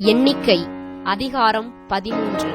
எண்ணிக்கை அதிகாரம் பதிமூன்று.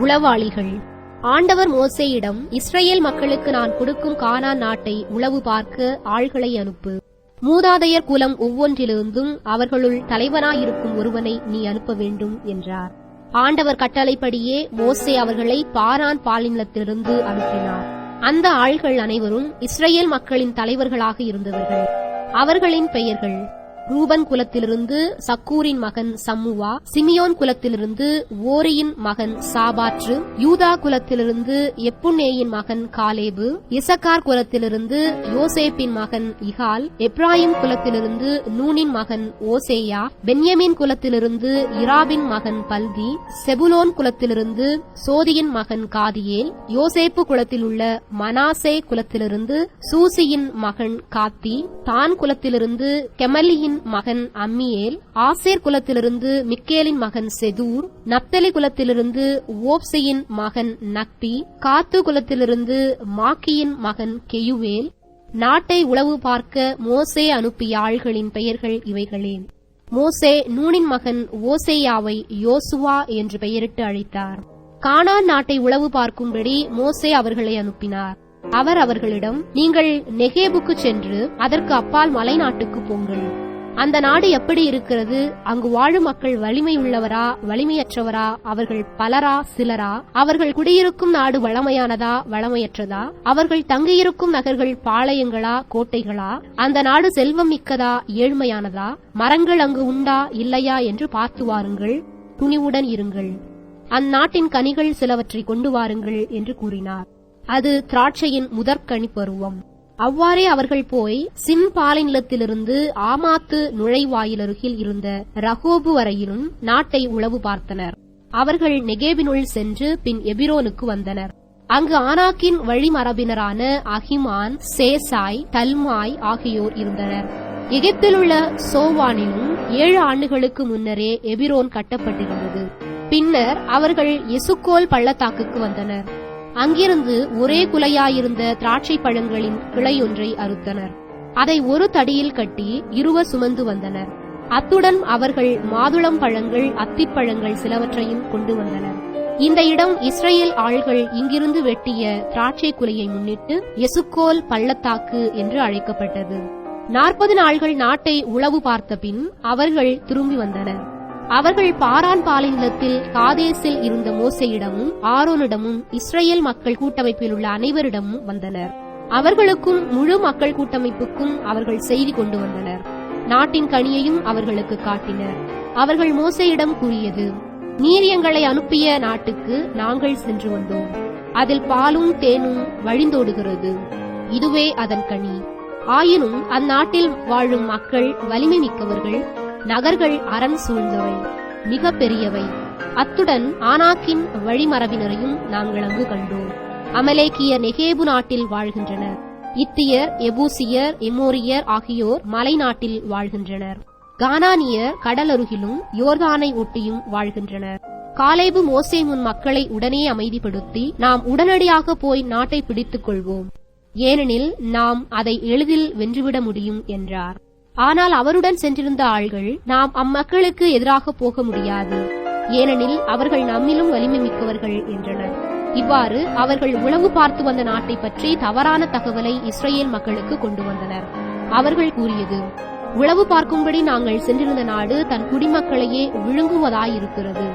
உளவாளிகள் ஆண்டவர் மோசேயிடம் இஸ்ரேல் மக்களுக்கு நான் கொடுக்கும் கானா நாட்டை உளவு பார்க்க ஆள்களை அனுப்பு. மூதாதையர் குலம் ஒவ்வொன்றிலிருந்தும் அவர்களுள் தலைவனாயிருக்கும் ஒருவனை நீ அனுப்ப வேண்டும் என்றார். ஆண்டவர் கட்டளைப்படியே மோசே அவர்களை பாரான் பாலினத்திலிருந்து அனுப்பினார். அந்த ஆள்கள் அனைவரும் இஸ்ரேல் மக்களின் தலைவர்களாக இருந்தவர்கள். அவர்களின் பெயர்கள் ரூபன் குலத்திலிருந்து சக்கூரின் மகன் சம்முவா சிமியோன் குலத்திலிருந்து ஓரியின் மகன் சாபாற்று யூதா குலத்திலிருந்து எப்புன்னேயின் மகன் காலேபு இசக்கார் குலத்திலிருந்து யோசேப்பின் மகன் இகால் எப்ராஹிம் குலத்திலிருந்து நூனின் மகன் ஓசேயா பென்யமின் குலத்திலிருந்து இராபின் மகன் பல்தி செபுலோன் குலத்திலிருந்து சோதியின் மகன் காதியேல் யோசேப்பு குலத்தில் உள்ள மனாசே குலத்திலிருந்து சூசியின் மகன் காத்தி தான் குலத்திலிருந்து கெமலியின் மகன் அம்மியேல் ஆசேர் குலத்திலிருந்து மிக்கேலின் மகன் செதூர் நப்தலி குலத்திலிருந்து ஓப்சையின் மகன் நக்பி காத்து குலத்திலிருந்து மாக்கியின் மகன் கெயுவேல் நாட்டை உளவு பார்க்க மோசே அனுப்பிய ஆள்களின் பெயர்கள் இவைகளே. மோசே நூனின் மகன் ஓசேயாவை யோசுவா என்று பெயரிட்டு அழைத்தார். கானான் நாட்டை உளவு பார்க்கும்படி மோசே அவர்களை அனுப்பினார். அவர் அவர்களிடம் நீங்கள் நெகேபுக்கு சென்று அதற்கு அப்பால் மலைநாட்டுக்கு போங்கள். அந்த நாடு எப்படி இருக்கிறது? அங்கு வாழும் மக்கள் வலிமை உள்ளவரா வலிமையற்றவரா? அவர்கள் பலரா சிலரா? அவர்கள் குடியிருக்கும் நாடு வளமையானதா வளமையற்றதா? அவர்கள் தங்கியிருக்கும் நகர்கள் பாளையங்களா கோட்டைகளா? அந்த நாடு செல்வம் மிக்கதா ஏழ்மையானதா? மரங்கள் அங்கு உண்டா இல்லையா என்று பார்த்து வாருங்கள். துணிவுடன் இருங்கள். அந்நாட்டின் கனிகள் சிலவற்றை கொண்டு வாருங்கள் என்று கூறினார். அது திராட்சையின் முதற்கனி பருவம். அவ்வாறே அவர்கள் போய் சின் பாலைநிலத்திலிருந்து ஆமாத்து நுழைவாயிலருகில் இருந்த ரகோபு வரையிலும் நாட்டை உளவு பார்த்தனர். அவர்கள் நெகேபினுள் சென்று பின் எபிரோனுக்கு வந்தனர். அங்கு ஆனாக்கின் வழிமரபினரான அஹிமான் சேசாய் தல்மாய் ஆகியோர் இருந்தனர். எகிப்திலுள்ள சோவானிலும் ஏழு ஆண்டுகளுக்கு முன்னரே எபிரோன் கட்டப்பட்டிருந்தது. பின்னர் அவர்கள் எசுக்கோல் பள்ளத்தாக்குக்கு வந்தனர். அங்கிருந்து ஒரே குலையாயிருந்த திராட்சை பழங்களின் கிளையொன்றை அறுத்தனர். அதை ஒரு தடியில் கட்டி இருவர் சுமந்து வந்தனர். அத்துடன் அவர்கள் மாதுளம் பழங்கள் அத்திப்பழங்கள் சிலவற்றையும் கொண்டு வந்தனர். இந்த இடம் இஸ்ரேல் ஆள்கள் இங்கிருந்து வெட்டிய திராட்சை குலையை முன்னிட்டு எசுக்கோல் பள்ளத்தாக்கு என்று அழைக்கப்பட்டது. நாற்பது நாள்கள் நாட்டை உளவு பார்த்த பின் அவர்கள் திரும்பி வந்தனர். அவர்கள் பாரான் பாலைநிலத்தில் காதேசில் இருந்த மோசையிடமும் ஆரோனிடமும் இஸ்ரேல் மக்கள் கூட்டமைப்பில் உள்ள அனைவரிடமும் வந்தனர். அவர்களுக்கும் முழு மக்கள் கூட்டமைப்புக்கும் அவர்கள் செய்தி கொண்டு வந்தனர். நாட்டின் கனியையும் அவர்களுக்கு காட்டினர். அவர்கள் மோசையிடம் கூறியது நீர் எங்களை அனுப்பிய நாட்டுக்கு நாங்கள் சென்று வந்தோம். அதில் பாலும் தேனும் வழிந்தோடுகிறது. இதுவே அதன் கனி. ஆயினும் அந்நாட்டில் வாழும் மக்கள் வலிமை மிக்கவர்கள் நகர்கள் அரண் சூழ்ந்தவை மிக பெரியவை அத்துடன் ஆனாக்கின் வழிமரபினரையும் நாங்கள் அங்கு கண்டோம். அமலேக்கிய நெகேபு நாட்டில் வாழ்கின்றனர். இத்தியர் எபூசியர் எமோரியர் ஆகியோர் மலை நாட்டில் வாழ்கின்றனர். கானானியர் கடலருகிலும் யோர்தானை ஒட்டியும் வாழ்கின்றனர். காலேபு மோசே முன் மக்களை உடனே அமைதிப்படுத்தி நாம் உடனடியாக போய் நாட்டை பிடித்துக் கொள்வோம். ஏனெனில் நாம் அதை எளிதில் வென்றுவிட முடியும் என்றார். ஆனால் அவருடன் சென்றிருந்த ஆள்கள் நாம் அம்மக்களுக்கு எதிராக போக முடியாது. ஏனெனில் அவர்கள் நம்மிலும் வலிமை மிக்கவர்கள் என்றனர். இவ்வாறு அவர்கள் உளவு பார்த்து வந்த நாட்டை பற்றி தவறான தகவலை இஸ்ரேல் மக்களுக்கு கொண்டு வந்தனர். அவர்கள் கூறியது உளவு பார்க்கும்படி நாங்கள் சென்றிருந்த நாடு தன் குடிமக்களையே விழுங்குவதாயிருக்கிறது.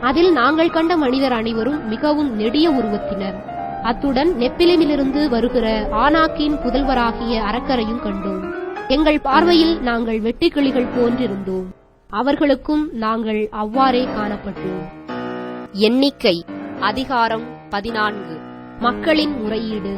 அதில் நாங்கள் கண்ட மனிதர் அனைவரும் மிகவும் நெடிய உருவத்தினர். அத்துடன் நெப்பிலிமிலிருந்து வருகிற ஆனாக்கின் புதல்வராகிய அரக்கரையும் கண்டோம். எங்கள் பார்வையில் நாங்கள் வெட்டுக்கிளிகள் போன்றிருந்தோம். அவர்களுக்கும் நாங்கள் அவ்வாறே காணப்பட்டோம். எண்ணிக்கை அதிகாரம் பதினான்கு. மக்களின் முறையீடு.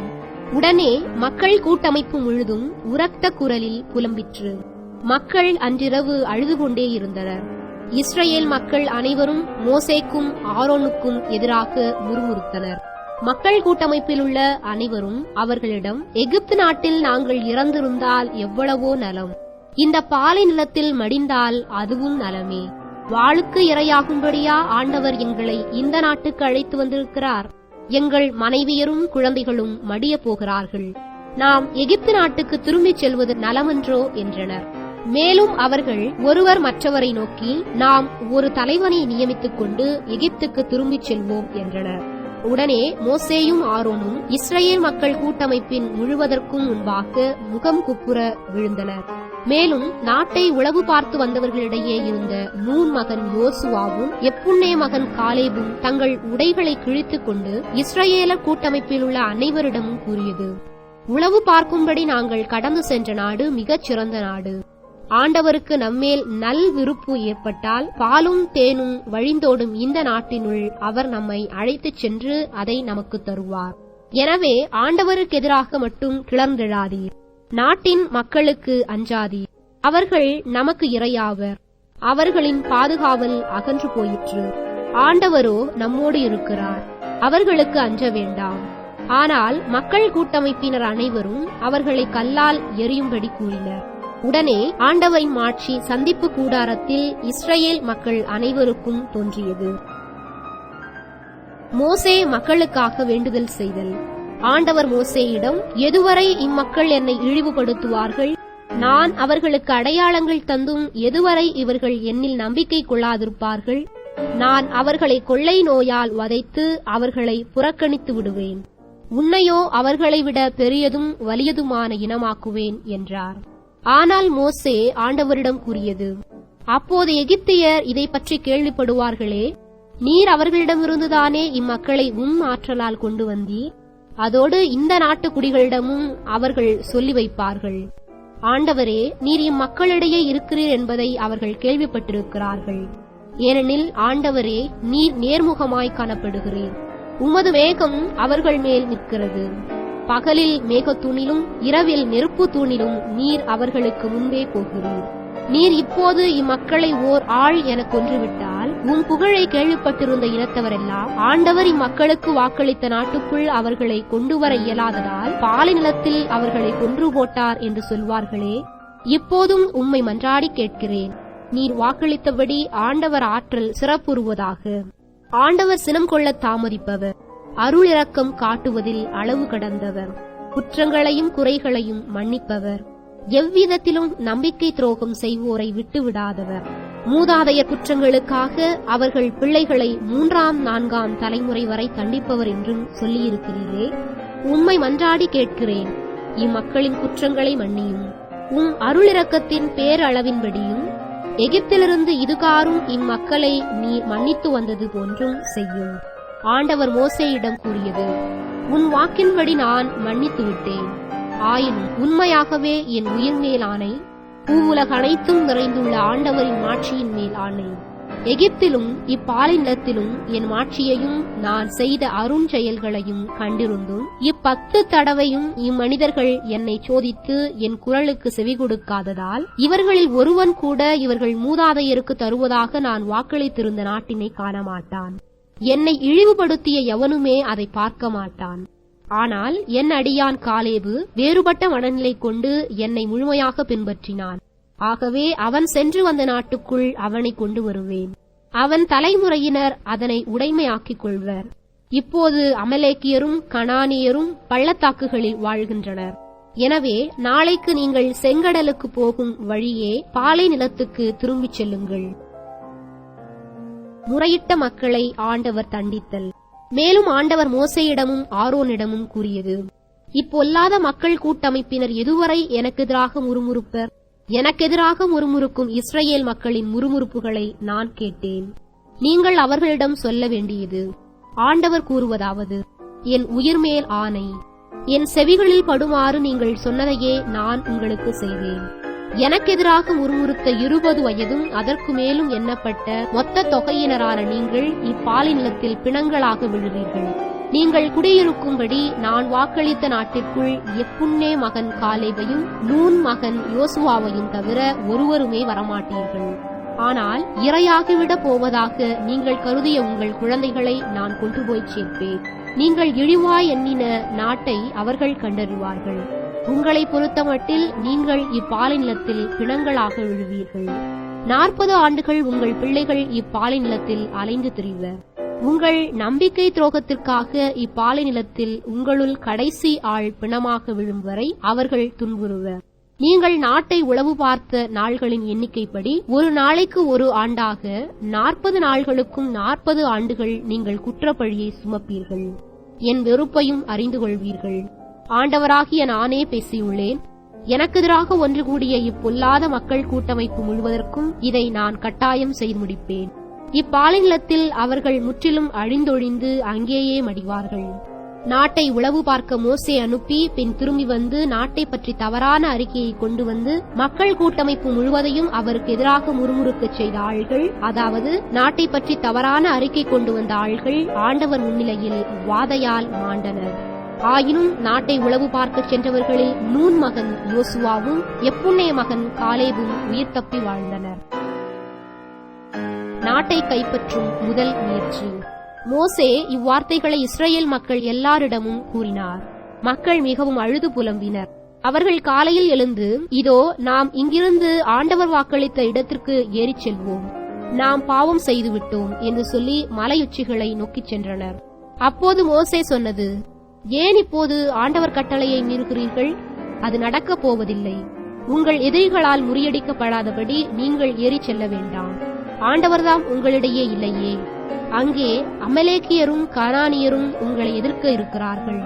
உடனே மக்கள் கூட்டமைப்பு முழுதும் உரத்த குரலில் புலம்பிற்று. மக்கள் அன்றிரவு அழுது கொண்டே இருந்தனர். இஸ்ரேல் மக்கள் அனைவரும் மோசேக்கும் ஆரோனுக்கும் எதிராக முறுமுறுத்தனர். மக்கள் கூட்டமைப்பில் உள்ள அனைவரும் அவர்களிடம் எகிப்து நாட்டில் நாங்கள் இறந்திருந்தால் எவ்வளவோ நலம். இந்த பாலை நிலத்தில் மடிந்தால் அதுவும் நலமே. வாளுக்கு இரையாகும்படியா ஆண்டவர் எங்களை இந்த நாட்டுக்கு அழைத்து வந்திருக்கிறார். எங்கள் மனைவியரும் குழந்தைகளும் மடிய போகிறார்கள். நாம் எகிப்து நாட்டுக்கு திரும்பிச் செல்வது நலமன்றோ? என்றனர். மேலும் அவர்கள் ஒருவர் மற்றவரை நோக்கி நாம் ஒரு தலைவனை நியமித்துக் கொண்டு எகிப்துக்கு திரும்பிச் செல்வோம் என்றனர். உடனே மோசேயும் ஆரோனும் இஸ்ரேல் மக்கள் கூட்டமைப்பின் முழுவதற்கும் முன்பாக முகம் குப்புற விழுந்தனர். மேலும் நாட்டை உளவு பார்த்து வந்தவர்களிடையே இருந்த நூன் மகன் யோசுவாவும் எப்புண்ணே மகன் காலேபும் தங்கள் உடைகளை கிழித்துக் கொண்டு இஸ்ரேலர் கூட்டமைப்பில் உள்ள அனைவரிடமும் கூறியது உளவு பார்க்கும்படி நாங்கள் கடந்து சென்ற நாடு மிகச் சிறந்த நாடு. ஆண்டவருக்கு நம்மேல் நல் விருப்பு ஏற்பட்டால் பாலும் தேனும் வழிந்தோடும் இந்த நாட்டினுள் அவர் நம்மை அழைத்துச் சென்று அதை நமக்கு தருவார். எனவே ஆண்டவருக்கு எதிராக மட்டும் கிளர்ந்தெழாதீர். நாட்டின் மக்களுக்கு அஞ்சாதீர். அவர்கள் நமக்கு இரையாவர். அவர்களின் பாதுகாவல் அகன்று போயிற்று. ஆண்டவரோ நம்மோடு இருக்கிறார். அவர்களுக்கு அஞ்ச வேண்டாம். ஆனால் மக்கள் கூட்டமைப்பினர் அனைவரும் அவர்களை கல்லால் எரியும்படி கூறினர். உடனே ஆண்டவரின் மாட்சி சந்திப்பு கூடாரத்தில் இஸ்ரேல் மக்கள் அனைவருக்கும் தோன்றியது. மோசே மக்களுக்காக வேண்டுதல் செய்தல். ஆண்டவர் மோசேயிடம் எதுவரை இம்மக்கள் என்னை இழிவுபடுத்துவார்கள்? நான் அவர்களுக்கு அடையாளங்கள் தந்தும் எதுவரை இவர்கள் என்னில் நம்பிக்கை கொள்ளாதிருப்பார்கள்? நான் அவர்களை கொள்ளை நோயால் வதைத்து அவர்களை புறக்கணித்து விடுவேன். உன்னையோ அவர்களை விட பெரியதும் வலியதுமான இனமாக்குவேன் என்றார். ஆனால் மோசே ஆண்டவரிடம் கூறியது அப்போது எகிப்தியர் இதை பற்றி கேள்விப்படுவார்களே நீர் அவர்களிடமிருந்துதானே இம்மக்களை உம் ஆற்றலால் கொண்டு வந்தி அதோடு இந்த நாட்டு குடிகளிடமும் அவர்கள் சொல்லி வைப்பார்கள். ஆண்டவரே நீர் இம்மக்களிடையே இருக்கிறீர் என்பதை அவர்கள் கேள்விப்பட்டிருக்கிறார்கள். ஏனெனில் ஆண்டவரே நீர் நேர்முகமாய் காணப்படுகிறீர். உமது வேகம் அவர்கள் மேல் நிற்கிறது. பகலில் மேகத்தூணிலும் இரவில் நெருப்பு தூணிலும் நீர் அவர்களுக்கு முன்பே போகிறீர் நீர் இப்போது இம்மக்களை ஓர் ஆள் என கொன்றுவிட்டால் உன் புகழை கேள்விப்பட்டிருந்த இனத்தவரெல்லாம் ஆண்டவர் இம்மக்களுக்கு வாக்களித்த நாட்டுக்குள் அவர்களை கொண்டு வர இயலாததால் பாலை நிலத்தில் அவர்களை கொன்று போட்டார் என்று சொல்வார்களே. இப்போதும் உம்மை மன்றாடி கேட்கிறேன். நீர் வாக்களித்தபடி ஆண்டவர் ஆற்றல் சிறப்புறுவதாக. ஆண்டவர் சினம் கொள்ள தாமதிப்பவர். அருளிறக்கம் காட்டுவதில் அளவு கடந்தவர். குற்றங்களையும் குறைகளையும் மன்னிப்பவர். எவ்விதத்திலும் நம்பிக்கை துரோகம் செய்வோரை விட்டுவிடாதவர். மூதாதையர் குற்றங்களுக்காக அவர்கள் பிள்ளைகளை மூன்றாம் நான்காம் தலைமுறை வரை தண்டிப்பவர் என்றும் சொல்லியிருக்கிறீரே. உம்மை மன்றாடி கேட்கிறேன். இம்மக்களின் குற்றங்களை மன்னியும். உம் அருளிறக்கத்தின் பேரளவின்படியும் எகிப்திலிருந்து இதுகாரும் இம்மக்களை நீ மன்னித்து வந்தது போன்றும் செய்யும். ஆண்டவர் மோசேயிடம் கூறியது உன் வாக்கின்படி நான் மன்னித்து விட்டேன். ஆயினும் உண்மையாகவே என் உயிர் மேல் ஆணை பூவுலக அனைத்தும் நிறைந்துள்ள ஆண்டவரின் மாட்சியின் மேல் ஆணை. எகிப்திலும் இப்பாலினத்திலும் என் மாட்சியையும் நான் செய்த அருண் செயல்களையும் கண்டிருந்தும் இப்பத்து தடவையும் இம்மனிதர்கள் என்னை சோதித்து என் குரலுக்கு செவி கொடுக்காததால் இவர்களில் ஒருவன் கூட இவர்கள் மூதாதையருக்கு தருவதாக நான் வாக்களித்திருந்த நாட்டினை காணமாட்டான். என்னை இழிவுபடுத்திய எவனுமே அதை பார்க்க மாட்டான். ஆனால் என் அடியான் காலேபு வேறுபட்ட மனநிலை கொண்டு என்னை முழுமையாக பின்பற்றினான். ஆகவே அவன் சென்று வந்த நாட்டுக்குள் அவனை கொண்டு வருவேன். அவன் தலைமுறையினர் அதனை உடைமையாக்கிக் கொள்வர். இப்போது அமலேக்கியரும் கனானியரும் பள்ளத்தாக்குகளில் வாழ்கின்றனர். எனவே நாளைக்கு நீங்கள் செங்கடலுக்கு போகும் வழியே பாலை நிலத்துக்கு திரும்பிச் செல்லுங்கள். முறையிட்ட மக்களை ஆண்டவர் தண்டித்தல். மேலும் ஆண்டவர் மோசையிடமும் ஆரோனிடமும் கூறியது இப்பொல்லாத மக்கள் கூட்டமைப்பினர் எதுவரை எனக்கு எதிராக முறுமுறுப்பர்? எனக்கெதிராக முறுமுறுக்கும் இஸ்ரேல் மக்களின் முறுமுறுப்புகளை நான் கேட்டேன். நீங்கள் அவர்களிடம் சொல்ல வேண்டியது ஆண்டவர் கூறுவதாவது என் உயிர்மேல் ஆணை. என் செவிகளில் படுமாறு நீங்கள் சொன்னதையே நான் உங்களுக்கு செய்வேன். எனக்கெதிராக முறுமுறுத்த இருபது வயதும் அதற்கு மேலும் எண்ணப்பட்ட மொத்த தொகையினரான நீங்கள் இப்பாலிநிலத்தில் பிணங்களாக விழுவீர்கள். நீங்கள் குடியிருக்கும்படி நான் வாக்களித்த நாட்டிற்குள் எப்புன்னே மகன் காலேவையும் நூன் மகன் யோசுவாவையும் தவிர ஒருவருமே வரமாட்டீர்கள். ஆனால் இரையாகிவிட போவதாக நீங்கள் கருதிய உங்கள் குழந்தைகளை நான் கொண்டு போய் சேர்ப்பேன். நீங்கள் இழிவாய் எண்ணின நாட்டை அவர்கள் கண்டறிவார்கள். உங்களை பொறுத்தமட்டில் நீங்கள் இப்பாலிநிலத்தில் பிணங்களாக விழுவீர்கள். நாற்பது ஆண்டுகள் உங்கள் பிள்ளைகள் இப்பாலிநிலத்தில் அலைந்து திரிவர் உங்கள் நம்பிக்கை துரோகத்திற்காக இப்பாலை நிலத்தில் உங்களுள் கடைசி ஆள் பிணமாக விழும் வரை அவர்கள் துன்புறுவர் நீங்கள் நாட்டை உளவு பார்த்த நாள்களின் எண்ணிக்கைப்படி ஒரு நாளைக்கு ஒரு ஆண்டாக நாற்பது நாள்களுக்கும் நாற்பது ஆண்டுகள் நீங்கள் குற்றப்பழியை சுமப்பீர்கள். என் வெறுப்பையும் அறிந்து கொள்வீர்கள். ஆண்டவராகிய நானே பேசியுள்ளேன். எனக்கெதிராக ஒன்று கூடிய இப்பொல்லாத மக்கள் கூட்டமைப்பு முழுவதற்கும் இதை நான் கட்டாயம் செய்து முடிப்பேன். இப்பாலைநிலத்தில் அவர்கள் முற்றிலும் அழிந்தொழிந்து அங்கேயே மடிவார்கள். நாட்டை உளவு பார்க்க மோசே அனுப்பி பின் திரும்பி வந்து நாட்டை பற்றி தவறான அறிக்கையை கொண்டு வந்து மக்கள் கூட்டமைப்பு முழுவதையும் அவருக்கு எதிராக முறுமுறுக்கச் செய்த ஆள்கள் அதாவது நாட்டை பற்றி தவறான அறிக்கை கொண்டு வந்த ஆள்கள் ஆண்டவர் முன்னிலையில் வாதையால் மாண்டனர். ஆயினும் நாட்டை உளவு பார்க்கச் சென்றவர்களில் நூன் மகன் யோசுவாவும் எப்புண்ணைய மகன் காலேபும் உயிர் தப்பி வாழ்ந்தனர். நாட்டை கைப்பற்றும் முதல் முயற்சி. மோசே இவ்வார்த்தைகளை இஸ்ரேல் மக்கள் எல்லாரிடமும் கூறினார். மக்கள் மிகவும் அழுது புலம்பினர். அவர்கள் காலையில் எழுந்து இதோ நாம் இங்கிருந்து ஆண்டவர் வாக்களித்த இடத்திற்கு ஏறிச் செல்வோம். நாம் பாவம் செய்துவிட்டோம் என்று சொல்லி மலையுச்சிகளை நோக்கிச் சென்றனர். அப்போது மோசே சொன்னது ஏன் இப்போது ஆண்டவர் கட்டளையை மீறுகிறீர்கள்? அது நடக்கப் போவதில்லை. உங்கள் எதிரிகளால் முறியடிக்கப்படாதபடி நீங்கள் ஏறிச் செல்ல வேண்டாம். ஆண்டவர்தாம் உங்களிடையே இல்லையே. அங்கே அமலேக்கியரும் கனானியரும் உங்களை எதிர்க்க இருக்கிறார்கள்.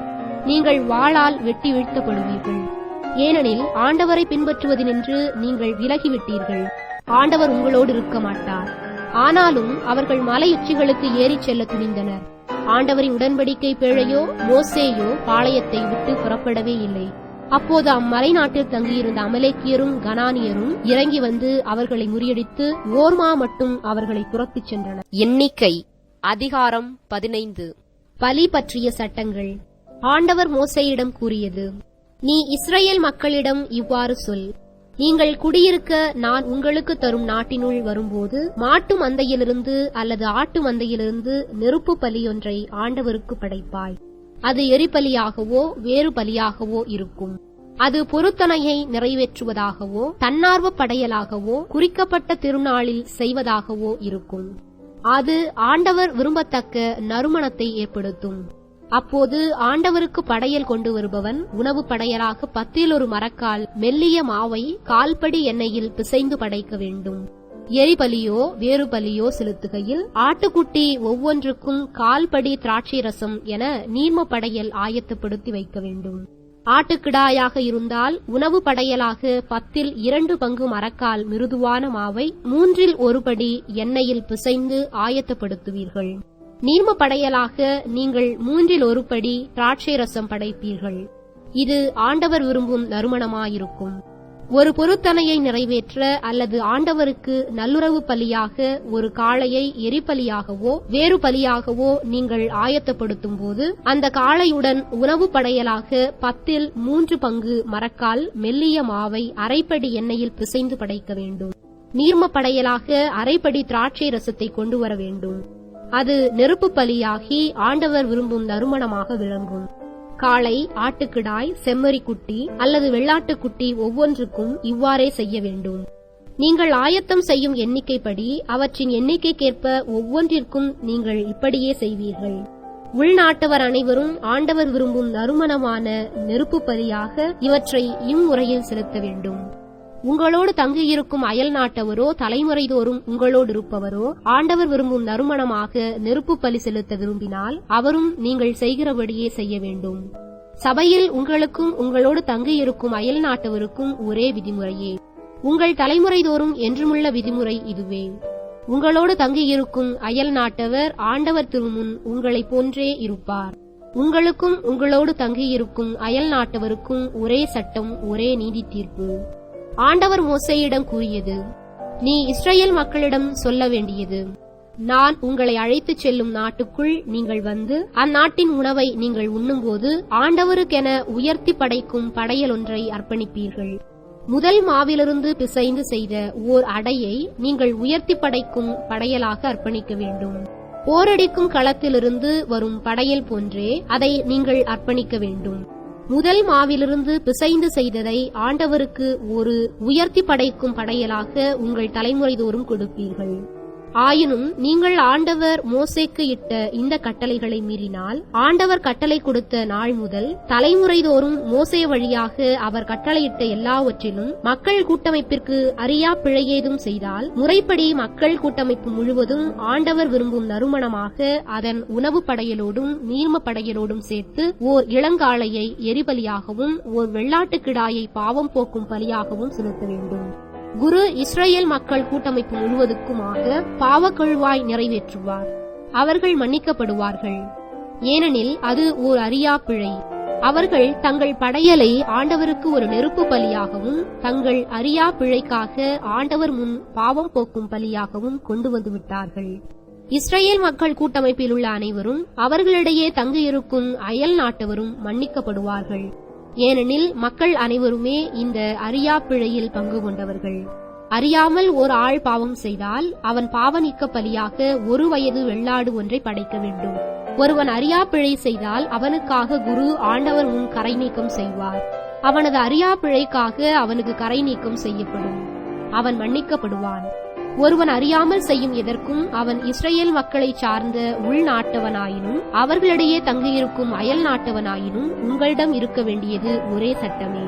நீங்கள் வாளால் வெட்டி வீழ்த்தப்படுவீர்கள். ஏனெனில் ஆண்டவரை பின்பற்றுவதினின்று நீங்கள் விலகிவிட்டீர்கள். ஆண்டவர் உங்களோடு இருக்க மாட்டார். ஆனாலும் அவர்கள் மலையுச்சிகளுக்கு ஏறிச் செல்ல துணிந்தனர். ஆண்டவரின் உடன்படிக்கை பேழையோ மோசேயோ பாளையத்தை விட்டு புறப்படவே இல்லை. அப்போது அம்மலை நாட்டில் தங்கியிருந்த அமலேக்கியரும் கனானியரும் இறங்கி வந்து அவர்களை முறியடித்து ஓர்மா மட்டும் அவர்களை துரத்திச் சென்றனர். எண்ணிக்கை அதிகாரம் பதினைந்து. பலி பற்றிய சட்டங்கள். ஆண்டவர் மோசேயிடம் கூறியது நீ இஸ்ரேல் மக்களிடம் இவ்வாறு சொல். நீங்கள் குடியிருக்க நான் உங்களுக்கு தரும் நாட்டினுள் வரும்போது மாட்டு மந்தையிலிருந்து அல்லது ஆட்டு மந்தையிலிருந்து நெருப்பு பலியொன்றை ஆண்டவருக்கு படைப்பாய். அது எரிபலியாகவோ வேறு பலியாகவோ இருக்கும். அது பொருத்தனையை நிறைவேற்றுவதாகவோ தன்னார்வ படையலாகவோ குறிக்கப்பட்ட திருநாளில் செய்வதாகவோ இருக்கும். அது ஆண்டவர் விரும்பத்தக்க நறுமணத்தை ஏற்படுத்தும். அப்போது ஆண்டவருக்கு படையல் கொண்டு வருபவன் உணவு படையலாக பத்தில் ஒரு மரக்கால் மெல்லிய மாவை கால்படி எண்ணெயில் பிசைந்து படைக்க வேண்டும். எரிபலியோ வேறு பலியோ செலுத்துகையில் ஆட்டுக்குட்டி ஒவ்வொன்றுக்கும் கால்படி திராட்சை ரசம் என நீர்ம படையல் ஆயத்தப்படுத்தி வைக்க வேண்டும். ஆட்டுக்கிடாயாக இருந்தால் உணவு படையலாக பத்தில் இரண்டு பங்கு மரக்கால் மிருதுவான மாவை மூன்றில் ஒரு படி எண்ணெயில் பிசைந்து ஆயத்தப்படுத்துவீர்கள். நீர்ம படையலாக நீங்கள் மூன்றில் ஒரு படி திராட்சை ரசம் படைப்பீர்கள். இது ஆண்டவர் விரும்பும் நறுமணமாயிருக்கும். ஒரு பொருத்தனையை நிறைவேற்ற அல்லது ஆண்டவருக்கு நல்லுறவு பலியாக ஒரு காளையை எரிபலியாகவோ வேறு பலியாகவோ நீங்கள் ஆயத்தப்படுத்தும் போது அந்த காளையுடன் உணவு படையலாக பத்தில் மூன்று பங்கு மரக்கால் மெல்லிய மாவை அரைப்படி எண்ணெயில் பிசைந்து படைக்க வேண்டும். நீர்ம படையலாக அரைப்படி திராட்சை ரசத்தை கொண்டு வர வேண்டும். அது நெருப்பு பலியாகி ஆண்டவர் விரும்பும் நறுமணமாக விளங்கும். காளை ஆட்டுக்கிடாய் செம்மறிக்குட்டி அல்லது வெள்ளாட்டுக்குட்டி ஒவ்வொன்றுக்கும் இவ்வாறே செய்ய வேண்டும். நீங்கள் ஆயத்தம் செய்யும் எண்ணிக்கைப்படி அவற்றின் எண்ணிக்கைக்கேற்ப ஒவ்வொன்றிற்கும் நீங்கள் இப்படியே செய்வீர்கள். உள்நாட்டவர் அனைவரும் ஆண்டவர் விரும்பும் நறுமணமான நெருப்பு பலியாக இவற்றை இம்முறையில் செலுத்த வேண்டும். உங்களோடு தங்கியிருக்கும் அயல் நாட்டவரோ தலைமுறைதோறும் உங்களோடு இருப்பவரோ ஆண்டவர் விரும்பும் நறுமணமாக நெருப்பு பலி செலுத்த விரும்பினால் அவரும் நீங்கள் செய்கிறபடியே செய்ய வேண்டும். சபையில் உங்களுக்கும் உங்களோடு தங்கியிருக்கும் அயல் நாட்டவருக்கும் ஒரே விதிமுறையே. உங்கள் தலைமுறைதோறும் என்றுமுள்ள விதிமுறை இதுவே. உங்களோடு தங்கியிருக்கும் அயல் நாட்டவர் ஆண்டவர் திருமுன் உங்களைப் போன்றே இருப்பார். உங்களுக்கும் உங்களோடு தங்கியிருக்கும் அயல் நாட்டவருக்கும் ஒரே சட்டம் ஒரே நீதி தீர்ப்பு ஆண்டவர் மோசையிடம் கூறியது நீ இஸ்ரேல் மக்களிடம் சொல்ல வேண்டியது நான் உங்களை அழைத்துச் செல்லும் நாட்டுக்குள் நீங்கள் வந்து அந்நாட்டின் உணவை நீங்கள் உண்ணும்போது ஆண்டவருக்கென உயர்த்தி படைக்கும் படையலொன்றை அர்ப்பணிப்பீர்கள். முதல் மாவிலிருந்து பிசைந்து செய்த ஓர் அடையை நீங்கள் உயர்த்தி படைக்கும் படையலாக அர்ப்பணிக்க வேண்டும். போரடிக்கும் களத்திலிருந்து வரும் படையல் போன்றே அதை நீங்கள் அர்ப்பணிக்க வேண்டும். முதல் மாவிலிருந்து பிசைந்து செய்ததை ஆண்டவருக்கு ஒரு உயர்த்தி படைக்கும் படையலாக உங்கள் தலைமுறை தோறும் கொடுப்பீர்கள். ஆயினும் நீங்கள் ஆண்டவர் மோசேக்கு இட்ட இந்த கட்டளைகளை மீறினால் ஆண்டவர் கட்டளை கொடுத்த நாள் முதல் தலைமுறைதோறும் மோசே வழியாக அவர் கட்டளையிட்ட எல்லாவற்றிலும் மக்கள் கூட்டமைப்பிற்கு அறியா பிழையேதும் செய்தால் முறைப்படி மக்கள் கூட்டமைப்பு முழுவதும் ஆண்டவர் விரும்பும் நறுமணமாக அதன் உணவு படையலோடும் நீர்ம படையலோடும் சேர்த்து ஓர் இளங்காளையை எரிபலியாகவும் ஓர் வெள்ளாட்டுக் கிடாயை பாவம் போக்கும் பலியாகவும் செலுத்த வேண்டும். குரு இஸ்ரேல் மக்கள் கூட்டமைப்பு முழுவதுக்குமாக பாவக்கழுவாய் நிறைவேற்றுவார். அவர்கள் மன்னிக்கப்படுவார்கள். ஏனெனில் அது ஓர் அறியா பிழை. அவர்கள் தங்கள் படையலை ஆண்டவருக்கு ஒரு நெருப்பு பலியாகவும் தங்கள் அறியா பிழைக்காக ஆண்டவர் முன் பாவம் போக்கும் பலியாகவும் கொண்டு வந்து விட்டார்கள். இஸ்ரேல் மக்கள் கூட்டமைப்பில் உள்ள அனைவரும் அவர்களிடையே தங்கியிருக்கும் அயல் நாட்டவரும் மன்னிக்கப்படுவார்கள். ஏனெனில் மக்கள் அனைவருமே இந்த அறியா பிழையில் பங்கு கொண்டவர்கள். அறியாமல் ஒரு ஆள் பாவம் செய்தால் அவன் பாவ நீக்க பலியாக ஒரு வயது வெள்ளாடு ஒன்றை படைக்க வேண்டும். ஒருவன் அறியா பிழை செய்தால் அவனுக்காக குரு ஆண்டவர் முன் கரை நீக்கம் செய்வார். அவனது அறியா பிழைக்காக அவனுக்கு கரை நீக்கம் செய்யப்படும். அவன் மன்னிக்கப்படுவான். ஒருவன் அறியாமல் செய்யும் எதற்கும் அவன் இஸ்ரேல் மக்களை சார்ந்த உள்நாட்டவனாயினும் அவர்களிடையே தங்கியிருக்கும் அயல் நாட்டவனாயினும் உங்களிடம் இருக்க வேண்டியது ஒரே சட்டமே.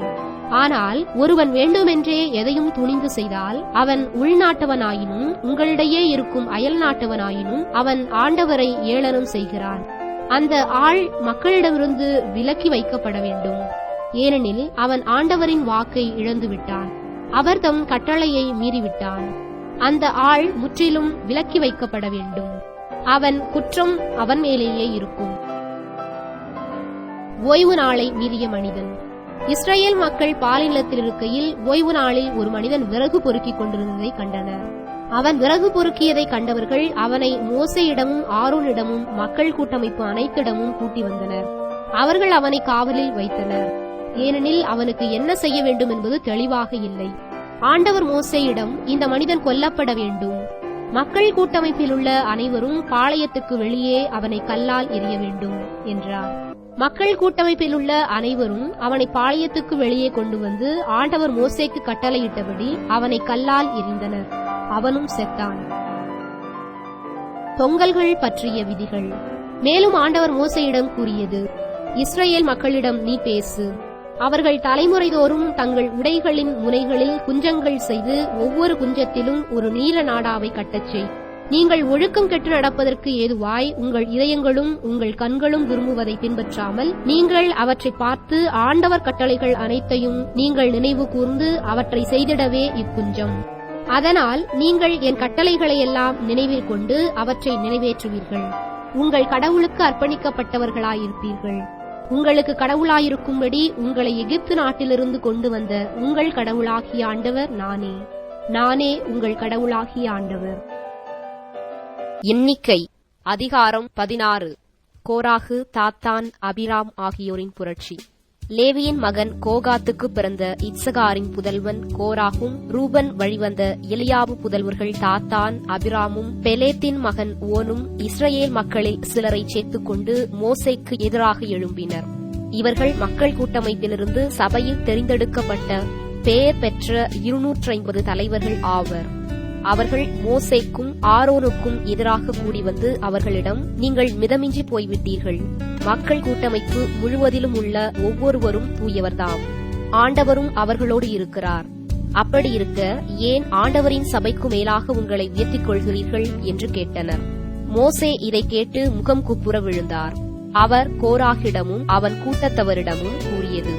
ஆனால் ஒருவன் வேண்டுமென்றே எதையும் துணிந்து செய்தால் அவன் உள்நாட்டவனாயினும் உங்களிடையே இருக்கும் அயல் நாட்டவனாயினும் அவன் ஆண்டவரை ஏளனம் செய்கிறான். அந்த ஆள் மக்களிடமிருந்து விலக்கி வைக்கப்பட வேண்டும். ஏனெனில் அவன் ஆண்டவரின் வாக்கை இழந்து விட்டான் அவர் தம் கட்டளையை மீறிவிட்டான். அந்த ஆள் முற்றிலும் விலக்கி வைக்கப்பட வேண்டும். அவன் குற்றம் அவன் மேலேயே இருக்கும். ஓய்வு நாளை மீறிய மனிதன். இஸ்ரேல் மக்கள் பாலினத்தில் இருக்கையில் ஓய்வு நாளில் ஒரு மனிதன் விறகு பொறுக்கிக் கொண்டிருந்ததை கண்டனர். அவன் விறகு பொறுக்கியதை கண்டவர்கள் அவனை மோசையிடமும் ஆரோனிடமும் மக்கள் கூட்டமைப்பு அனைத்திடமும் கூட்டி வந்தனர். அவர்கள் அவனை காவலில் வைத்தனர். ஏனெனில் அவனுக்கு என்ன செய்ய வேண்டும் என்பது தெளிவாக இல்லை. ஆண்டவர் மோசையிடம் இந்த மனிதன் கொல்லப்பட வேண்டும். மக்கள் கூட்டமைப்பில் உள்ள அனைவரும் பாளையத்துக்கு வெளியே அவனை கல்லால் எரிய வேண்டும் என்றார். மக்கள் கூட்டமைப்பில் உள்ள அனைவரும் அவனை பாளையத்துக்கு வெளியே கொண்டு வந்து ஆண்டவர் மோசேக்கு கட்டளையிட்டபடி அவனை கல்லால் எரிந்தனர் அவனும் செத்தான். பொங்கல்கள் பற்றிய விதிகள். மேலும் ஆண்டவர் மோசையிடம் கூறியது இஸ்ரேல் மக்களிடம் நீ பேசு. அவர்கள் தலைமுறைதோறும் தங்கள் உடைகளின் முனைகளில் குஞ்சங்கள் செய்து ஒவ்வொரு குஞ்சத்திலும் ஒரு நீல நாடாவை கட்டச் செய். நீங்கள் ஒழுக்கம் கெட்டு நடப்பதற்கு ஏதுவாய் உங்கள் இதயங்களும் உங்கள் கண்களும் விரும்புவதை பின்பற்றாமல் நீங்கள் அவற்றை பார்த்து ஆண்டவர் கட்டளைகள் அனைத்தையும் நீங்கள் நினைவு கூர்ந்து அவற்றை செய்திடவே இக்குஞ்சம். அதனால் நீங்கள் என் கட்டளைகளை எல்லாம் நினைவில் கொண்டு அவற்றை நிறைவேற்றுவீர்கள். உங்கள் கடவுளுக்கு அர்ப்பணிக்கப்பட்டவர்களாயிருப்பீர்கள். உங்களுக்கு கடவுளாயிருக்கும்படி உங்களை எகிப்து நாட்டிலிருந்து கொண்டு வந்த உங்கள் கடவுளாகிய ஆண்டவர் நானே. நானே உங்கள் கடவுளாகிய ஆண்டவர். எண்ணிக்கை அதிகாரம் பதினாறு. கோராகு தாத்தான் அபிராம் ஆகியோரின் புரட்சி. லேவியின் மகன் கோகாத்துக்கு பிறந்த இட்சகாரின் புதல்வன் கோராகும் ரூபன் வழிவந்த எலியாபு புதல்வர்கள் தாத்தான் அபிராமும் பெலேத்தின் மகன் ஓனும் இஸ்ரேல் மக்களில் சிலரை சேர்த்துக்கொண்டு மோசைக்கு எதிராக எழும்பினர். இவர்கள் மக்கள் கூட்டமைப்பிலிருந்து சபையில் தெரிந்தெடுக்கப்பட்ட பெயர் பெற்ற இருநூற்றி ஐம்பது தலைவர்கள் ஆவர். அவர்கள் மோசைக்கும் ஆரோனுக்கும் எதிராக கூடி வந்து அவர்களிடம் நீங்கள் மிதமின்றி போய்விட்டீர்கள். மக்கள் கூட்டமைப்பு முழுவதிலும் உள்ள ஒவ்வொருவரும் தூயவர்தாம். ஆண்டவரும் அவர்களோடு இருக்கிறார். அப்படி இருக்க ஏன் ஆண்டவரின் சபைக்கு மேலாக உங்களை உயர்த்திக் கொள்கிறீர்கள்? என்று கேட்டனர். மோசே இதை கேட்டு முகம் குப்புற விழுந்தார். அவர் கோராகிடமும் அவன் கூட்டத்தவரிடமும் கூறியது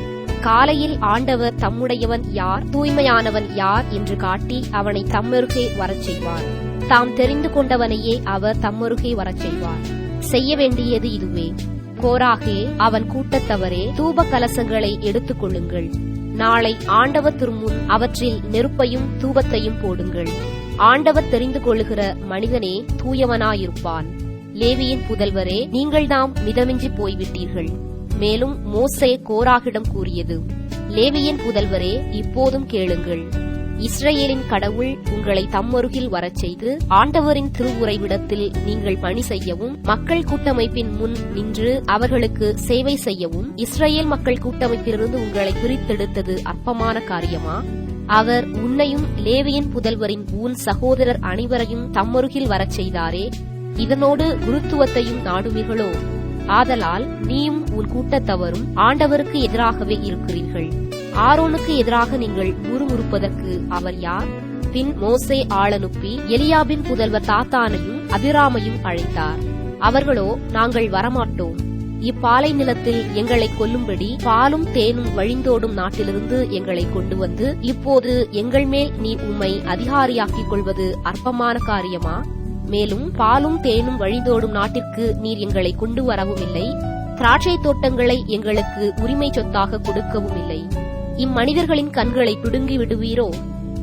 காலையில் ஆண்டவர் தம்முடையவன் யார்? தூய்மையானவன் யார் என்று காட்டி அவனை தம்மருகே வரச் செய்வார். தாம் தெரிந்து கொண்டவனையே அவர் தம்மருகே வரச் செய்வார். செய்ய வேண்டியது இதுவே. கோராகே அவன் கூட்டத்தவரே தூப கலசங்களை எடுத்துக் கொள்ளுங்கள். நாளை ஆண்டவர் திருமுன் அவற்றில் நெருப்பையும் தூபத்தையும் போடுங்கள். ஆண்டவர் தெரிந்து கொள்ளுகிற மனிதனே தூயவனாயிருப்பான். லேவியின் புதல்வரே நீங்கள்தாம் மிதமின்றி போய்விட்டீர்கள். மேலும் மோசே கோராகிடம் கூறியது லேவியின் புதல்வரே இப்போதும் கேளுங்கள். இஸ்ரேலின் கடவுள் உங்களை தம்மருகில் வரச் செய்து ஆண்டவரின் திருவுறைவிடத்தில் நீங்கள் பணி செய்யவும் மக்கள் கூட்டமைப்பின் முன் நின்று அவர்களுக்கு சேவை செய்யவும் இஸ்ரேல் மக்கள் கூட்டமைப்பிலிருந்து உங்களை பிரித்தெடுத்தது அற்பமான காரியமா? அவர் உன்னையும் லேவியின் புதல்வரின் உன் சகோதரர் அனைவரையும் தம்மருகில் வரச் செய்தாரே. இதனோடு குருத்துவத்தையும் நாடுவீர்களோ? ஆதலால் நீயும் உன் கூட்டத்தவரும் ஆண்டவருக்கு எதிராகவே இருக்கிறீர்கள். ஆரோனுக்கு எதிராக நீங்கள் உருமுறுப்பதற்கு அவர் யார்? பின் மோசே ஆளனுப்பி எலியாபின் புதல்வர் தாத்தானையும் அபிராமையும் அழைத்தார். அவர்களோ நாங்கள் வரமாட்டோம். இப்பாலை நிலத்தில் எங்களை கொல்லும்படி பாலும் தேனும் வழிந்தோடும் நாட்டிலிருந்து எங்களை கொண்டு வந்து இப்போது எங்கள் மேல் நீ உம்மை அதிகாரியாக்கிக் கொள்வது அற்பமான காரியமா? மேலும் பாலும் தேனும் வழிந்தோடும் நாட்டிற்கு நீர் எங்களை கொண்டு வரவும் இல்லை. திராட்சை தோட்டங்களை எங்களுக்கு உரிமை சொத்தாக கொடுக்கவும் இல்லை. இம்மனிதர்களின் கண்களை பிடுங்கி விடுவீரோ?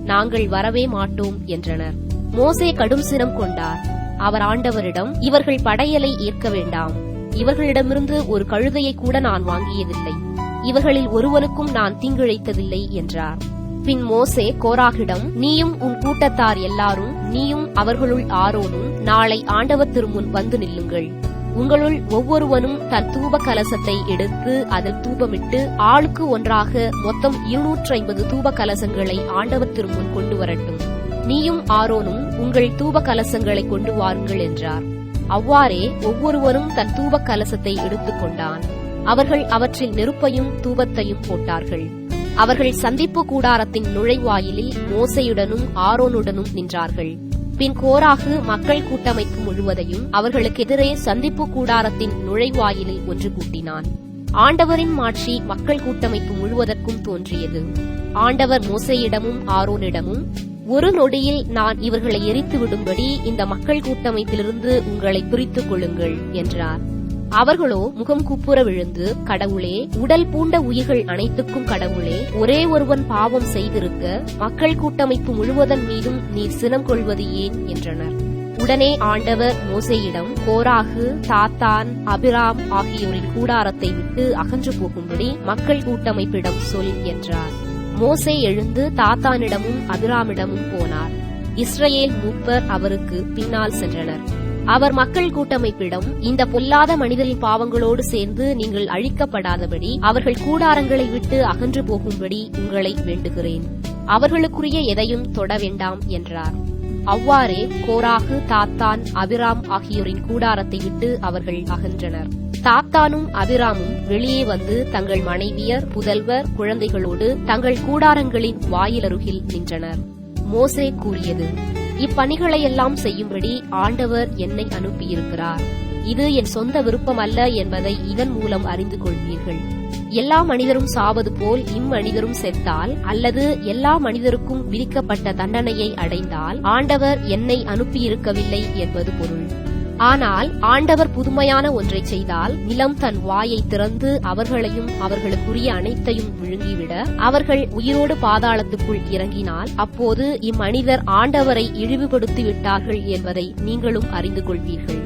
நாங்கள் வரவே மாட்டோம் என்றனர். மோசே கடும் சினம் கொண்டார். அவர் ஆண்டவரிடம் இவர்கள் படையலை ஏற்க வேண்டாம். இவர்களிடமிருந்து ஒரு கழுதையை கூட நான் வாங்கியதில்லை. இவர்களில் ஒருவனுக்கும் நான் தீங்கிழைத்ததில்லை என்றார். பின் மோசே கோராகிடம் நீயும் உன் கூட்டத்தார் எல்லாரும் நீயும் அவர்களுள் ஆரோனும் நாளை ஆண்டவர் திருமுன் வந்து நில்லுங்கள். உங்களுள் ஒவ்வொருவனும் தன் தூப கலசத்தை எடுத்து அதில் தூபமிட்டு ஆளுக்கு ஒன்றாக மொத்தம் இருநூற்றி ஐம்பது தூப கலசங்களை ஆண்டவர் திருமுன் கொண்டு வரட்டும். நீயும் ஆரோனும் உங்கள் தூப கலசங்களை கொண்டு வாருங்கள் என்றார். அவ்வாறே ஒவ்வொருவரும் தன் தூப கலசத்தை எடுத்துக் கொண்டான் அவர்கள் அவற்றில் நெருப்பையும் தூபத்தையும் போட்டார்கள். அவர்கள் சந்திப்பு கூடாரத்தின் நுழைவாயிலில் மோசையுடனும் ஆரோனுடனும் நின்றார்கள். பின் கோராகு மக்கள் கூட்டமைப்பு முழுவதையும் அவர்களுக்கு எதிரே சந்திப்பு கூடாரத்தின் நுழைவாயிலில் ஒன்று கூட்டினான். ஆண்டவரின் மாட்சி மக்கள் கூட்டமைப்பு முழுவதற்கும் தோன்றியது. ஆண்டவர் மோசையிடமும் ஆரோனிடமும் ஒரு நொடியில் நான் இவர்களை எரித்து விடும்படி இந்த மக்கள் கூட்டமைப்பிலிருந்து உங்களை பிரித்துக் கொள்ளுங்கள் என்றார். அவர்களோ முகம் குப்புற விழுந்து கடவுளே உடல் பூண்ட உயிர்கள் அனைத்துக்கும் கடவுளே ஒரே ஒருவன் பாவம் செய்திருக்க மக்கள் கூட்டமைப்பு முழுவதன் மீதும் நீர் சினம் கொள்வது ஏன்? என்றனர். உடனே ஆண்டவர் மோசையிடம் கோராகு தாத்தான் அபிராம் ஆகியோரின் கூடாரத்தை விட்டு அகன்று போகும்படி மக்கள் கூட்டமைப்பிடம் சொல் என்றார். மோசே எழுந்து தாத்தானிடமும் அபிராமிடமும் போனார். இஸ்ரேல் மூப்பர் அவருக்கு பின்னால் சென்றனர். அவர் மக்கள் கூட்டமைப்பிடம் இந்த பொல்லாத மனிதரின் பாவங்களோடு சேர்ந்து நீங்கள் அழிக்கப்படாதபடி அவர்கள் கூடாரங்களை விட்டு அகன்று போகும்படி உங்களை வேண்டுகிறேன். அவர்களுக்குரிய எதையும் தொட வேண்டாம் என்றார். அவ்வாறே கோராகு தாத்தான் அபிராம் ஆகியோரின் கூடாரத்தை விட்டு அவர்கள் அகன்றனர். தாத்தானும் அபிராமும் வெளியே வந்து தங்கள் மனைவியர் புதல்வர் குழந்தைகளோடு தங்கள் கூடாரங்களின் வாயிலருகில் நின்றனர். மோசே கூறியது இப்பணிகளையெல்லாம் செய்யும்படி ஆண்டவர் என்னை அனுப்பியிருக்கிறார். இது என் சொந்த விருப்பம் அல்ல என்பதை இதன் மூலம் அறிந்து கொள்வீர்கள். எல்லா மனிதரும் சாவது போல் இம்மனிதரும் செத்தால் அல்லது எல்லா மனிதருக்கும் விதிக்கப்பட்ட தண்டனையை அடைந்தால் ஆண்டவர் என்னை அனுப்பியிருக்கவில்லை என்பது பொருள். ஆனால் ஆண்டவர் புதுமையான ஒன்றை செய்தால் நிலம் தன் வாயை திறந்து அவர்களையும் அவர்களுக்குரிய அனைத்தையும் விழுங்கிவிட அவர்கள் உயிரோடு பாதாளத்துக்குள் இறங்கினால் அப்போது இம்மனிதர் ஆண்டவரை இழிவுபடுத்தி விட்டார்கள் என்பதை நீங்களும் அறிந்து கொள்வீர்கள்.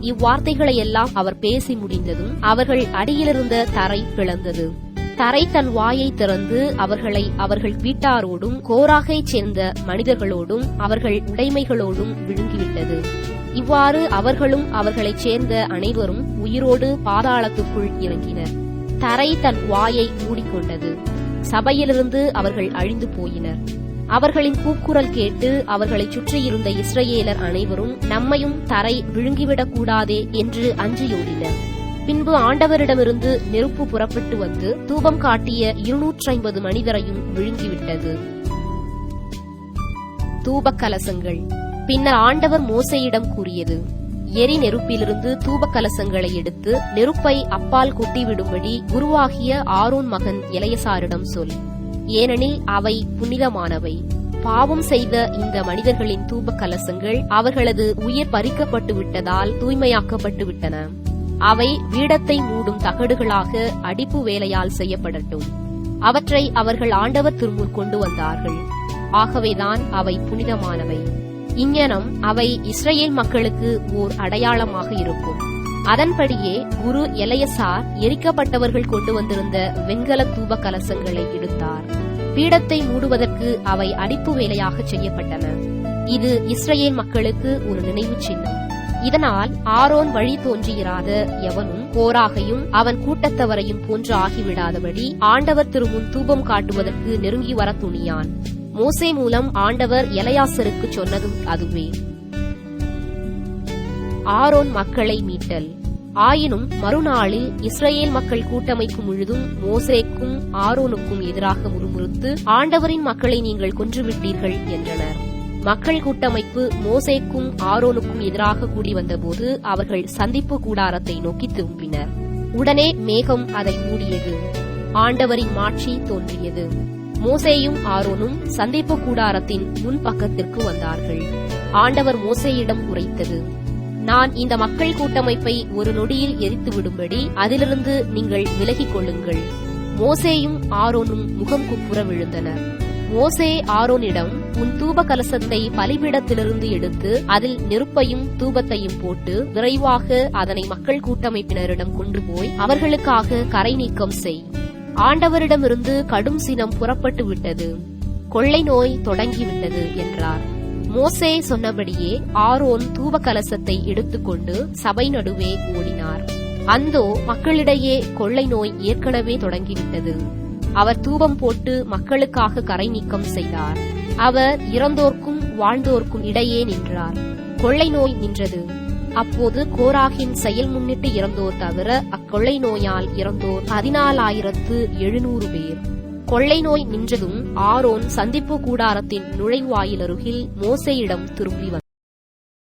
இவ்வார்த்தைகளை எல்லாம் அவர் பேசி முடிந்ததும் அவர்கள் அடியிலிருந்த தரை பிளந்தது. தரை தன் வாயை திறந்து அவர்களை அவர்கள் வீட்டாரோடும் கோராகைச் சேர்ந்த மனிதர்களோடும் அவர்கள் உடைமைகளோடும் விழுங்கிவிட்டது. இவ்வாறு அவர்களும் அவர்களைச் சேர்ந்த அனைவரும் உயிரோடு பாதாளத்துக்குள் இறங்கினர். தரை தன் வாயை மூடிக்கொண்டது. சபையிலிருந்து அவர்கள் அழிந்து போயினர். அவர்களின் கூக்குரல் கேட்டு அவர்களைச் சுற்றியிருந்த இஸ்ரேலர் அனைவரும் நம்மையும் தரை விழுங்கிவிடக் கூடாதே என்று அஞ்சியோடினர். பின்பு ஆண்டவரிடமிருந்து நெருப்பு புறப்பட்டு வந்து தூபம் காட்டிய இருநூற்றி ஐம்பது மனிதரையும் விழுங்கிவிட்டது. தூபக் கலசங்கள் பின்னர் ஆண்டவர் மோசையிடம் கூறியது எரி நெருப்பிலிருந்து தூபக் கலசங்களை எடுத்து நெருப்பை அப்பால் கொட்டிவிடும்படி குருவாகிய ஆரோன் மகன் இளையசாரிடம் சொல். ஏனெனில் அவை புனிதமானவை. பாவம் செய்த இந்த மனிதர்களின் தூபக் கலசங்கள் அவர்களது உயிர் பறிக்கப்பட்டு விட்டதால் தூய்மையாக்கப்பட்டு விட்டன அவை வீடத்தை மூடும் தகடுகளாக அடிப்பு வேலையால் செய்யப்படட்டும். அவற்றை அவர்கள் ஆண்டவர் திருமுன் கொண்டு வந்தார்கள். ஆகவேதான் அவை புனிதமானவை. இங்ஙனம் அவை இஸ்ரேல் மக்களுக்கு ஓர் அடையாளமாக இருக்கும். அதன்படியே குரு எலையசார் எரிக்கப்பட்டவர்கள் கொண்டு வந்திருந்த வெண்கல தூப கலசங்களை எடுத்தார். பீடத்தை மூடுவதற்கு அவை அடிப்பு வேலையாக செய்யப்பட்டன. இது இஸ்ரேல் மக்களுக்கு ஒரு நினைவு சின்னம். இதனால் ஆரோன் வழி தோன்றியிராத எவனும் கோராகையும் அவன் கூட்டத்தவரையும் போன்று ஆகிவிடாதபடி ஆண்டவர் திருமுன் தூபம் காட்டுவதற்கு நெருங்கி வர துணியான். மோசே மூலம் ஆண்டவர் எலையாசருக்கு சொன்னதும் அதுவே. ஆரோன் மக்களை மீட்டல். ஆயினும் மறுநாளில் இஸ்ரேல் மக்கள் கூட்டமைப்பு முழுதும் மோசேக்கும் ஆரோனுக்கும் எதிராக முறுமுறுத்து ஆண்டவரின் மக்களை நீங்கள் கொன்றுவிட்டீர்கள் என்றனர். மக்கள் கூட்டமைப்பு மோசேக்கும் ஆரோனுக்கும் எதிராக கூடி வந்தபோது அவர்கள் சந்திப்பு கூடாரத்தை நோக்கி திரும்பினர். உடனே மேகம் அதை மூடியது. ஆண்டவரின் மாட்சி தோன்றியது. மோசேயும் ஆரோனும் சந்திப்பு கூடாரத்தின் முன்பக்கத்திற்கு வந்தார்கள். ஆண்டவர் மோசேயிடம் உரைத்தது நான் இந்த மக்கள் கூட்டமைப்பை ஒரு நொடியில் எரித்து விடும்படி அதிலிருந்து நீங்கள் விலகிக் கொள்ளுங்கள். மோசேயும் ஆரோனும் முகம் குப்புற விழுந்தனர். மோசே ஆரோனிடம் உன் தூப கலசத்தை பலிபீடத்திலிருந்து எடுத்து அதில் நெருப்பையும் தூபத்தையும் போட்டு விரைவாக அதனை மக்கள் கூட்டமைப்பினரிடம் கொண்டு போய் அவர்களுக்காக கரை நீக்கம் செய். ஆண்டவரிடமிருந்து கடும் சினம் புறப்பட்டு விட்டது கொள்ளை நோய் தொடங்கிவிட்டது என்றார். மோசே சொன்னபடியே ஆரோன் தூப கலசத்தை எடுத்துக்கொண்டு சபை நடுவே ஓடினார். அந்தோ மக்களிடையே கொள்ளை நோய் ஏற்கனவே தொடங்கிவிட்டது. அவர் தூபம் போட்டு மக்களுக்காக கரை நீக்கம் செய்தார். அவர் இறந்தோர்க்கும் வாழ்ந்தோர்க்கும் இடையே நின்றார். கொள்ளை நோய் நின்றது. அப்போது கோராகின் செயல் முன்னிட்டு இறந்தோர் தவிர அக்கொள்ளை நோயால் இறந்தோர் பதினாலாயிரத்து எழுநூறு பேர். கொள்ளை நோய் நின்றதும் ஆரோன் சந்திப்பு கூடாரத்தின் நுழைவாயிலருகில் மோசையிடம் திரும்பி வந்தார்